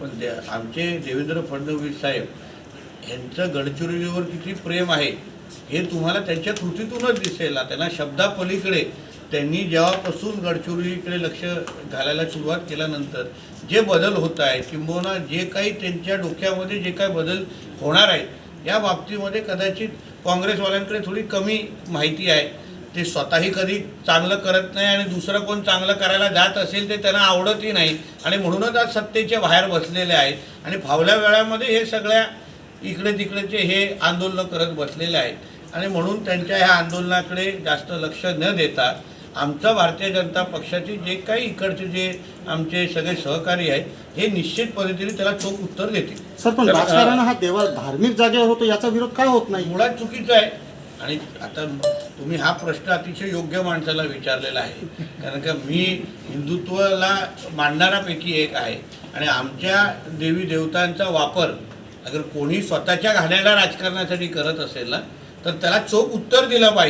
पण दे आमचे देवेंद्र फडणवीस साहेब यांचं गडचिरोलीवर किती प्रेम आहे हे तुम्हाला त्यांच्या कृतीतूनच दिसेल. त्यांना शब्दापलीकडे त्यांनी जेव्हापासून गडचिरोलीकडे लक्ष घालायला सुरुवात केल्यानंतर जे बदल होत आहे किंबहुना जे काही त्यांच्या डोक्यामध्ये जे काही बदल होणार आहेत या बाबतीमध्ये कदाचित काँग्रेसवाल्यांकडे थोडी कमी माहिती आहे. ते स्वतःही कधी चांगलं करत नाही आणि दुसरं कोण चांगलं करायला जात असेल ते त्यांना आवडतही नाही. आणि म्हणूनच आज सत्तेच्या बाहेर बसलेले आहेत. आणि फावल्या वेळामध्ये हे सगळ्या इकडे तिकडेचे हे आंदोलनं करत बसलेले आहेत. आणि म्हणून त्यांच्या ह्या आंदोलनाकडे जास्त लक्ष न देता आमचा भारतीय जनता पक्षाचे जे काही इकडचे जे आमचे सगळे सहकारी आहेत हे निश्चित पद्धतीने त्याला चोख उत्तर देतील. सर पण राजकारण हा देवा धार्मिक जागेवर होतो याचा विरोध का होत नाही? मुळात चुकीचं आहे. आणि आता तुम्ही हा प्रश्न अतिशय योग्य माणसाला विचारलेला आहे. कारण का मी हिंदुत्वाला मानणाऱ्यापैकी एक आहे. आणि आमच्या देवी देवतांचा वापर अगर कोणी स्वतःच्या घाण्याला राजकारणासाठी करत असेल ना तर त्याला चोख उत्तर दिलं पाहिजे.